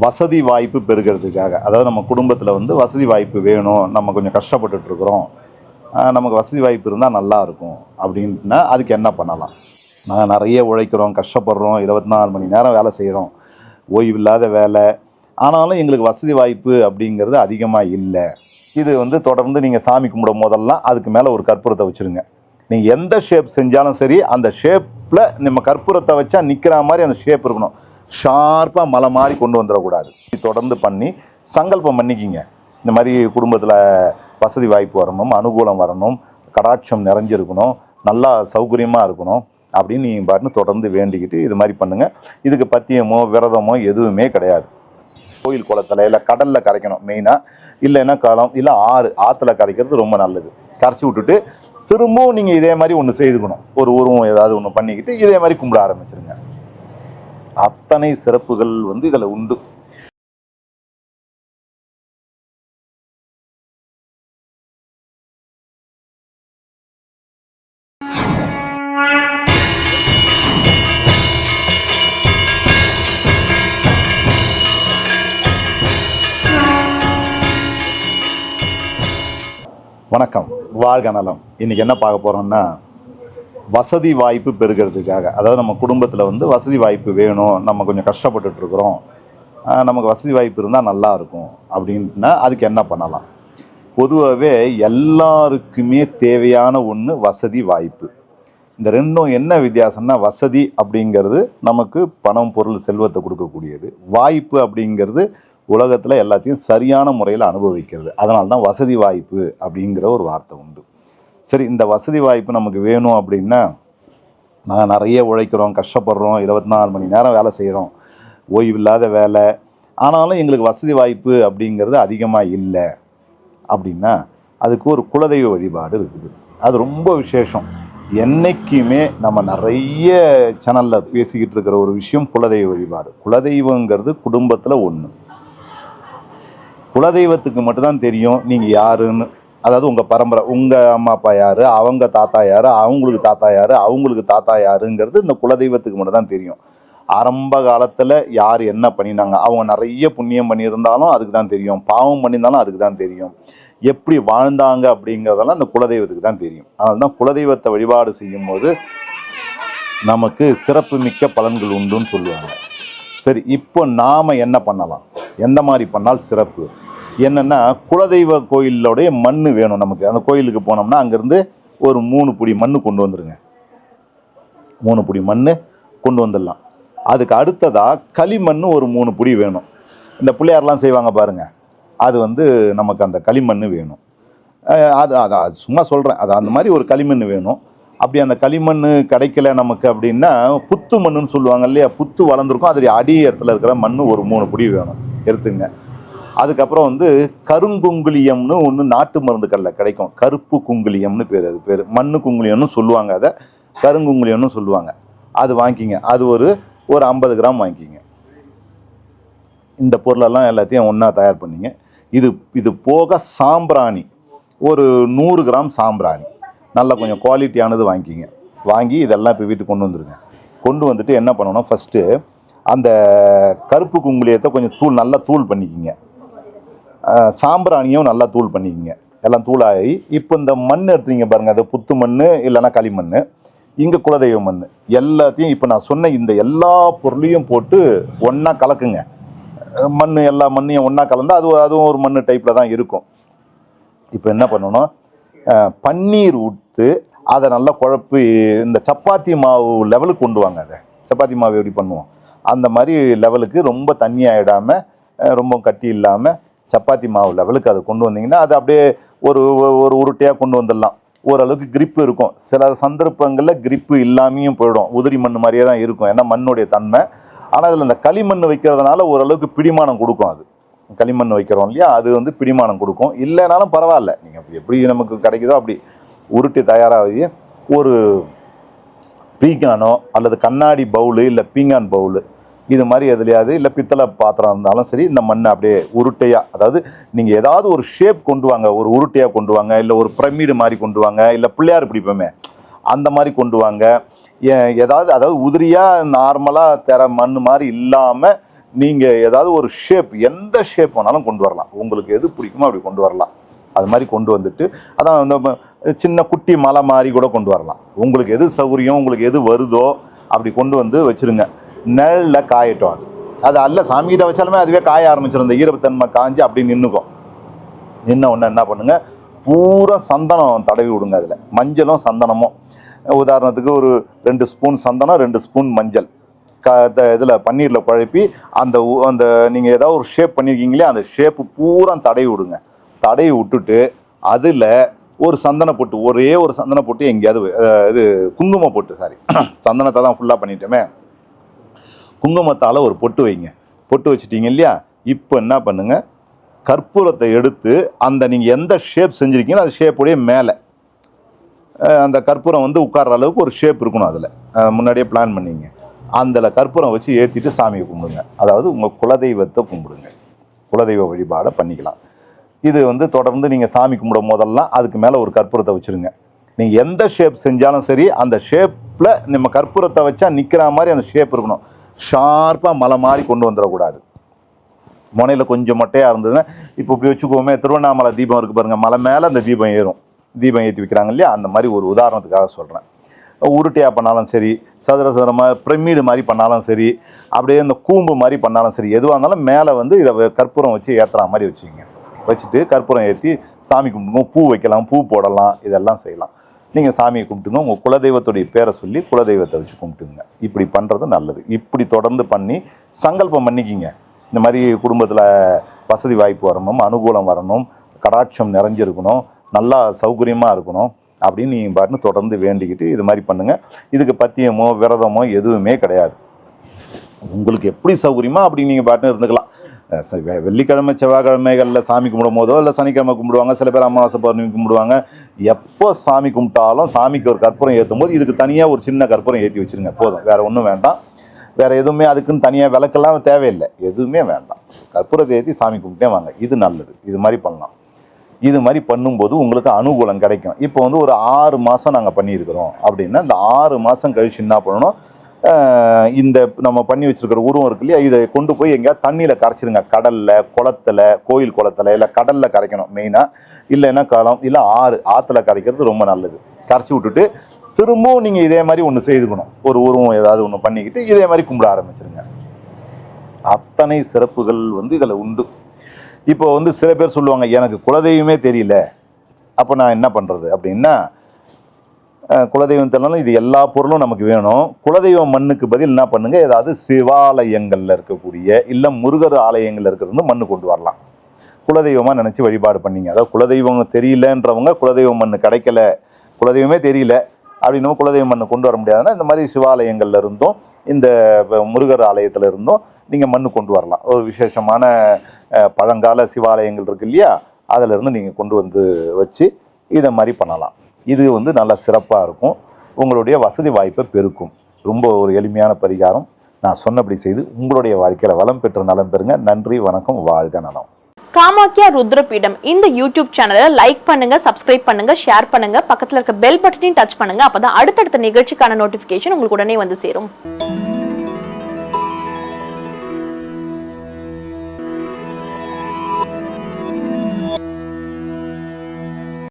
வசதி வாய்ப்பு பெருகிறதுக்காக அதாவது நம்ம குடும்பத்தில் வந்து வசதி வாய்ப்பு வேணும். நம்ம கொஞ்சம் கஷ்டப்பட்டுட்டு இருக்கிறோம் நமக்கு வசதி வாய்ப்பு இருந்தால் நல்லாயிருக்கும் அப்படின்னா அதுக்கு என்ன பண்ணலாம்? நாங்கள் நிறைய உழைக்கிறோம் கஷ்டப்படுறோம். இருபத்தி நாலு மணி நேரம் வேலை செய்கிறோம் ஓய்வில்லாத வேலை. ஆனாலும் எங்களுக்கு வசதி வாய்ப்பு அப்படிங்கிறது அதிகமாக இல்லை. இது வந்து தொடர்ந்து நீங்கள் சாமி கும்பிடும் போதெல்லாம் அதுக்கு மேலே ஒரு கற்பூரத்தை வச்சுருங்க. நீங்கள் எந்த ஷேப் செஞ்சாலும் சரி அந்த ஷேப்பில் நம்ம கற்பூரத்தை வச்சா நிற்கிற மாதிரி அந்த ஷேப் இருக்கணும். ஷார்ப்பாக மலை மாதிரி கொண்டு வந்துடக்கூடாது. தொடர்ந்து பண்ணி சங்கல்பம் பண்ணிக்கிங்க. இந்த மாதிரி குடும்பத்தில் வசதி வாய்ப்பு வரணும் அனுகூலம் வரணும் கடாட்சம் நிறைஞ்சிருக்கணும் நல்லா சௌகரியமாக இருக்கணும் அப்படின்னு நீங்கள் பாட்டுன்னு தொடர்ந்து வேண்டிக்கிட்டு இது மாதிரி பண்ணுங்கள் இதுக்கு பத்தியமோ விரதமோ எதுவுமே கிடையாது. கோயில் குளத்துல இல்லை கடலில் கரைக்கணும் மெயினாக இல்லைன்னா களம் இல்லை ஆறு ஆற்றுல கரைக்கிறது ரொம்ப நல்லது. கரைச்சி விட்டுட்டு திரும்பவும் நீங்கள் இதே மாதிரி ஒன்று செய்துக்கணும். ஒரு உருவம் ஏதாவது ஒன்று பண்ணிக்கிட்டு இதே மாதிரி கும்பிட ஆரம்பிச்சிருங்க. அத்தனை சிறப்புகள் வந்து இதில் உண்டு. வணக்கம். வாழ்க நலம். இன்னைக்கு என்ன பார்க்க போறோம்னா வசதி வாய்ப்பு பெருகிறதுக்காக அதாவது நம்ம குடும்பத்தில் வந்து வசதி வாய்ப்பு வேணும் நம்ம கொஞ்சம் கஷ்டப்பட்டுட்டு இருக்கிறோம் நமக்கு வசதி வாய்ப்பு இருந்தால் நல்லாயிருக்கும் அப்படின்னா அதுக்கு என்ன பண்ணலாம்? பொதுவாகவே எல்லாருக்குமே தேவையான ஒன்று வசதி வாய்ப்பு. இந்த ரெண்டும் என்ன வித்தியாசம்னா வசதி அப்படிங்கிறது நமக்கு பணம் பொருள் செல்வத்தை கொடுக்கக்கூடியது. வாய்ப்பு அப்படிங்கிறது உலகத்தில் எல்லாத்தையும் சரியான முறையில் அனுபவிக்கிறது. அதனால தான் வசதி வாய்ப்பு அப்படிங்கிற ஒரு வார்த்தை உண்டு. சரி இந்த வசதி வாய்ப்பு நமக்கு வேணும் அப்படின்னா நாங்கள் நிறைய உழைக்கிறோம் கஷ்டப்படுறோம் இருபத்தி நாலு மணி நேரம் வேலை செய்கிறோம் ஓய்வில்லாத வேலை. ஆனாலும் எங்களுக்கு வசதி வாய்ப்பு அப்படிங்கிறது அதிகமாக இல்லை. அப்படின்னா அதுக்கு ஒரு குலதெய்வ வழிபாடு இருக்குது. அது ரொம்ப விசேஷம். என்னைக்குமே நம்ம நிறைய சேனலில் பேசிக்கிட்டு இருக்கிற ஒரு விஷயம் குலதெய்வ வழிபாடு. குலதெய்வங்கிறது குடும்பத்தில் ஒன்று குலதெய்வத்துக்கு மட்டும்தான் தெரியும் நீங்கள் யாருன்னு. அதாவது உங்கள் பரம்பரை உங்கள் அம்மா அப்பா யார் அவங்க தாத்தா யார் அவங்களுக்கு தாத்தா யார் அவங்களுக்கு தாத்தா யாருங்கிறது இந்த குலதெய்வத்துக்கு மட்டும் தான் தெரியும். ஆரம்ப காலத்தில் யார் என்ன பண்ணினாங்க அவங்க நிறைய புண்ணியம் பண்ணியிருந்தாலும் அதுக்கு தான் தெரியும். பாவம் பண்ணியிருந்தாலும் அதுக்கு தான் தெரியும். எப்படி வாழ்ந்தாங்க அப்படிங்கிறதெல்லாம் அந்த குலதெய்வத்துக்கு தான் தெரியும். அதனால தான் குலதெய்வத்தை வழிபாடு செய்யும்போது நமக்கு சிறப்பு மிக்க பலன்கள் உண்டுன்னு சொல்லுவாங்க. சரி இப்போ நாம் என்ன பண்ணலாம்? எந்த மாதிரி பண்ணால் சிறப்பு? என்னென்னா குலதெய்வ கோயிலோடைய மண் வேணும் நமக்கு. அந்த கோயிலுக்கு போனோம்னா அங்கேருந்து ஒரு மூணு புடி மண் கொண்டு வந்துடுங்க மூணு புடி மண் கொண்டு வந்துடலாம். அதுக்கு அடுத்ததாக களிமண் ஒரு மூணு புடி வேணும். இந்த பிள்ளையார்லாம் செய்வாங்க பாருங்க. அது வந்து நமக்கு அந்த களிமண் வேணும். அது அது அது சும்மா சொல்கிறேன் அது அந்த மாதிரி ஒரு களிமண் வேணும். அப்படி அந்த களிமண் கிடைக்கல நமக்கு அப்படின்னா புத்து மண்ணுன்னு சொல்லுவாங்க இல்லையா? புத்து வளர்ந்துருக்கும். அதோடைய அடி இடத்துல இருக்கிற மண் ஒரு மூணு புடி வேணும். எடுத்துங்க. அதுக்கப்புறம் வந்து கருங்குங்குலியம்னு ஒன்று நாட்டு மருந்து கடையில் கிடைக்கும். கருப்பு குங்குலியம்னு பேர் அது பேர். மண்ணு குங்குலியம்னு சொல்லுவாங்க அதை. கருங்குங்குலியம்னு சொல்லுவாங்க. அது வாங்கிக்கிங்க. அது ஒரு ஒரு ஐம்பது கிராம் வாங்கிக்கிங்க. இந்த பொருளெல்லாம் எல்லாத்தையும் ஒன்றா தயார் பண்ணிங்க. இது இது போக சாம்பிராணி. ஒரு நூறு கிராம் சாம்பிராணி. நல்லா கொஞ்சம் குவாலிட்டியானது வாங்கிக்கிங்க. வாங்கி இதெல்லாம் இப்போ வீட்டுக்கு கொண்டு வந்துருங்க. கொண்டு வந்துட்டு என்ன பண்ணணும்? ஃபஸ்ட்டு அந்த கருப்பு குங்குலியத்தை கொஞ்சம் தூள் நல்லா தூள் பண்ணிக்கிங்க. சாம்பிராணியும் நல்லா தூள் பண்ணிக்கிங்க. எல்லாம் தூளாகி இப்போ இந்த மண் எடுத்தீங்க பாருங்கள் அது புத்து மண் இல்லைன்னா களிமண் இங்கே குலதெய்வ மண் எல்லாத்தையும் இப்போ நான் சொன்ன இந்த எல்லா பொருளையும் போட்டு ஒன்றா கலக்குங்க. மண் எல்லா மண்ணையும் ஒன்றா கலந்து அது அதுவும் ஒரு மண் டைப்பில் தான் இருக்கும். இப்போ என்ன பண்ணணும்? பன்னீர் விட்டு அதை நல்லா குழப்பி இந்த சப்பாத்தி மாவு லெவலுக்கு கொண்டு வாங்க அதை. சப்பாத்தி மாவு எப்படி பண்ணுவோம்? அந்த மாதிரி லெவலுக்கு ரொம்ப தண்ணி ஆகிடாமல் ரொம்ப கட்டி இல்லாமல் சப்பாத்தி மாவு லெவலுக்கு அதை கொண்டு வந்தீங்கன்னா அது அப்படியே ஒரு ஒரு உருட்டையாக கொண்டு வந்துடலாம். ஓரளவுக்கு கிரிப்பு இருக்கும். சில சந்தர்ப்பங்களில் கிரிப்பு இல்லாமையும் போயிடும். உதிரி மண் மாதிரியே தான் இருக்கும். ஏன்னா மண்ணுடைய தன்மை. ஆனால் அதில் இந்த களிமண் வைக்கிறதுனால ஓரளவுக்கு பிடிமானம் கொடுக்கும் அது. களிமண் வைக்கிறோம் இல்லையா? அது வந்து பிடிமானம் கொடுக்கும். இல்லைனாலும் பரவாயில்ல. நீங்கள் எப்படி நமக்கு கிடைக்குதோ அப்படி உருட்டி தயாராகி ஒரு பீங்கானோ அல்லது கண்ணாடி பவுலு இல்லை பீங்கான் பவுலு இது மாதிரி எதுலையாவது இல்லை பித்தளை பாத்திரம் இருந்தாலும் சரி இந்த மண்ணை அப்படியே உருட்டையாக அதாவது நீங்கள் ஏதாவது ஒரு ஷேப் கொண்டு வாங்க ஒரு உருட்டையாக கொண்டு வாங்க இல்லை ஒரு பிரமிடு மாதிரி கொண்டு வாங்க இல்லை பிள்ளையார் பிடிப்போமே அந்த மாதிரி கொண்டு வாங்க. ஏ- ஏதாவது அதாவது உதிரியாக நார்மலாக தர மண் மாதிரி இல்லாமல் நீங்கள் ஏதாவது ஒரு ஷேப் எந்த ஷேப் வேணாலும் கொண்டு வரலாம். உங்களுக்கு எது பிடிக்குமோ அப்படி கொண்டு வரலாம். அது மாதிரி கொண்டு வந்துட்டு அதான் அந்த சின்ன குட்டி மலை மாதிரி கூட கொண்டு வரலாம். உங்களுக்கு எது சௌகரியம் உங்களுக்கு எது வருதோ அப்படி கொண்டு வந்து வச்சிருங்க. நிழலில் காயட்டும் அது. அது அல்ல சாமிகிட்ட வச்சாலுமே அதுவே காய ஆரம்பிச்சிடும் இந்த ஈரத்தன்மை காஞ்சு அப்படி நின்றுக்கும் நின்ன உடனே என்ன பண்ணுங்க? பூரா சந்தனம் தடவி விடுங்க அதில். மஞ்சளும் சந்தனமும். உதாரணத்துக்கு ஒரு ரெண்டு ஸ்பூன் சந்தனம் ரெண்டு ஸ்பூன் மஞ்சள். க இதில் பன்னீரில் குழப்பி அந்த அந்த நீங்கள் ஏதாவது ஒரு ஷேப் பண்ணியிருக்கீங்களே அந்த ஷேப்பு பூரா தடவி விடுங்க. தடவி விட்டுட்டு அதில் ஒரு சந்தன பொட்டு ஒரே ஒரு சந்தன பொட்டு எங்கேயாவது இது குங்கும பொட்டு சாரி சந்தனத்தை தான் ஃபுல்லாக பண்ணிட்டோமே. குங்குமத்தால் ஒரு பொட்டு வைங்க. பொட்டு வச்சிட்டீங்க இல்லையா? இப்போ என்ன பண்ணுங்க? கற்பூரத்தை எடுத்து அந்த நீங்கள் எந்த ஷேப் செஞ்சுருக்கீங்களோ அந்த ஷேப்புடைய மேலே. அந்த கற்பூரம் வந்து உட்கார்ற அளவுக்கு ஒரு ஷேப் இருக்கணும் அதில். முன்னாடியே பிளான் பண்ணிங்க. அந்தல கற்பூரம் வச்சு ஏற்றிட்டு சாமியை கும்பிடுங்க. அதாவது உங்கள் குலதெய்வத்தை கும்பிடுங்க. குலதெய்வ வழிபாடை பண்ணிக்கலாம். இது வந்து தொடர்ந்து நீங்கள் சாமி கும்பிடும் போதெல்லாம் அதுக்கு மேலே ஒரு கற்பூரத்தை வச்சுருங்க. நீங்கள் எந்த ஷேப் செஞ்சாலும் சரி அந்த ஷேப்பில் நம்ம கற்பூரத்தை வச்சா நிற்கிற மாதிரி அந்த ஷேப் இருக்கணும். ஷார்ப்பாக மலை மாதிரி கொண்டு வந்துடக்கூடாது. முனையில் கொஞ்சம் மொட்டையாக இருந்ததுன்னா இப்போ இப்படி வச்சுக்கோமே திருவண்ணாமலை தீபம் இருக்குது பாருங்கள் மலை மேலே அந்த தீபம் ஏறும். தீபம் ஏற்றி வைக்கிறாங்க இல்லையா? அந்த மாதிரி ஒரு உதாரணத்துக்காக சொல்கிறேன் உருட்டையாக பண்ணாலும் சரி சதுர சதுரமாக பிரமிடு மாதிரி பண்ணாலும் சரி அப்படியே இந்த கூம்பு மாதிரி பண்ணாலும் சரி எதுவாக இருந்தாலும் மேலே வந்து இதை கற்பூரம் வச்சு ஏற்றுற மாதிரி வச்சுக்கோங்க. வச்சுட்டு கற்பூரம் ஏற்றி சாமி கும்பிடணும் பூ வைக்கலாம் பூ போடலாம் இதெல்லாம் செய்யலாம். நீங்கள் சாமியை கும்பிட்டுங்க உங்கள் குலதெய்வத்துடைய பேரை சொல்லி குலதெய்வத்தை வச்சு கும்பிட்டுங்க. இப்படி பண்ணுறது நல்லது. இப்படி தொடர்ந்து பண்ணி சங்கல்பம் பண்ணிக்கிங்க. இந்த மாதிரி குடும்பத்தில் வசதி வாய்ப்பு வரணும் அனுகூலம் வரணும் கடாட்சம் நிறைஞ்சிருக்கணும் நல்லா சௌகரியமாக இருக்கணும் அப்படின்னு நீங்கள் பாட்டுன்னு தொடர்ந்து வேண்டிக்கிட்டு இது மாதிரி பண்ணுங்கள் இதுக்கு பத்தியமோ விரதமோ எதுவுமே கிடையாது. உங்களுக்கு எப்படி சௌகரியமோ அப்படி நீங்கள் பாட்டுன்னு இருந்துக்கலாம். வெள்ளிக்கிழமை செவ்வாய்க்கிழமைகளில் சாமி கும்பிடும் போதோ இல்லை சனிக்கிழமை கும்பிடுவாங்க சில பேர் அமாவாசை பௌர்ணமி கும்பிடுவாங்க. எப்போ சாமி கும்பிட்டாலும் சாமிக்கு ஒரு கற்பூரம் ஏற்றும் போது இதுக்கு தனியாக ஒரு சின்ன கற்பூரம் ஏற்றி வச்சிருங்க போதும். வேறு ஒன்றும் வேண்டாம். வேறு எதுவுமே அதுக்குன்னு தனியாக விளக்கெல்லாம் தேவையில்லை. எதுவுமே வேண்டாம். கற்பூரத்தை ஏற்றி சாமி கும்பிட்டே வாங்க. இது நல்லது. இது மாதிரி பண்ணலாம். இது மாதிரி பண்ணும்போது உங்களுக்கு அனுகூலம் கிடைக்கும். இப்போ வந்து ஒரு ஆறு மாதம் நாங்கள் பண்ணியிருக்கிறோம். அப்படின்னா இந்த ஆறு மாதம் கழிச்சு என்ன பண்ணணும்? இந்த நம்ம பண்ணி வச்சிருக்கிற உருவம் இருக்கு இல்லையா? இதை கொண்டு போய் எங்கேயாவது தண்ணியில் கரைச்சிருங்க. கடலில் குளத்துல கோயில் குளத்துல இல்லை கடலில் கரைக்கணும் மெயினாக இல்லைன்னா களம் இல்லை ஆறு ஆற்றுல கரைக்கிறது ரொம்ப நல்லது. கரைச்சி விட்டுட்டு திரும்பவும் நீங்கள் இதே மாதிரி ஒன்று செய்துக்கணும். ஒரு உருவம் ஏதாவது ஒன்று பண்ணிக்கிட்டு இதே மாதிரி கும்பிட ஆரம்பிச்சிருங்க. அத்தனை சிறப்புகள் வந்து இதில் உண்டு. இப்போ வந்து சில பேர் சொல்லுவாங்க எனக்கு குலதெய்வமே தெரியல. அப்போ நான் என்ன பண்ணுறது அப்படின்னா குலதெய்வம் தெரியலனாலும் இது எல்லா பொருளும் நமக்கு வேணும். குலதெய்வ மண்ணுக்கு பதில் என்ன பண்ணுங்க? ஏதாவது சிவாலயங்களில் இருக்கக்கூடிய இல்லை முருகர் ஆலயங்களில் இருக்கிறது மண்ணு கொண்டு வரலாம். குலதெய்வமாக நினச்சி வழிபாடு பண்ணீங்க. அதாவது குலதெய்வம் தெரியலன்றவங்க குலதெய்வம் மண்ணு கிடைக்கல குலதெய்வமே தெரியல அப்படின்னும் குலதெய்வம் மண்ணு கொண்டு வர முடியாதுன்னா இந்த மாதிரி சிவாலயங்கள்ல இருந்தும் இந்த முருகர் ஆலயத்தில் இருந்தும் நீங்கள் மண் கொண்டு வரலாம். ஒரு விசேஷமான பழங்கால சிவாலயங்கள் இருக்கு இல்லையா? அதிலிருந்து நீங்கள் கொண்டு வந்து வச்சு இதை மாதிரி பண்ணலாம். இது வந்து நல்லா சிறப்பாக இருக்கும். உங்களுடைய வசதி வாய்ப்பை பெருக்கும். ரொம்ப ஒரு எளிமையான பரிகாரம். நான் சொன்னபடி செய்து உங்களுடைய வாழ்க்கையில வளம் பெற்ற நலம் பெறுங்க. நன்றி வணக்கம் வாழ்க நலம். காமாக்கியா ருத்ரபீடம். இந்த யூடியூப் சேனலை லைக் பண்ணுங்க சப்ஸ்கிரைப் பண்ணுங்க ஷேர் பண்ணுங்க. பக்கத்துல இருக்க பெல் பட்டனையும் டச் பண்ணுங்க. அப்பதான் அடுத்தடுத்த நிகழ்ச்சிக்கான நோட்டிபிகேஷன் உங்களுக்கு உடனே வந்து சேரும்.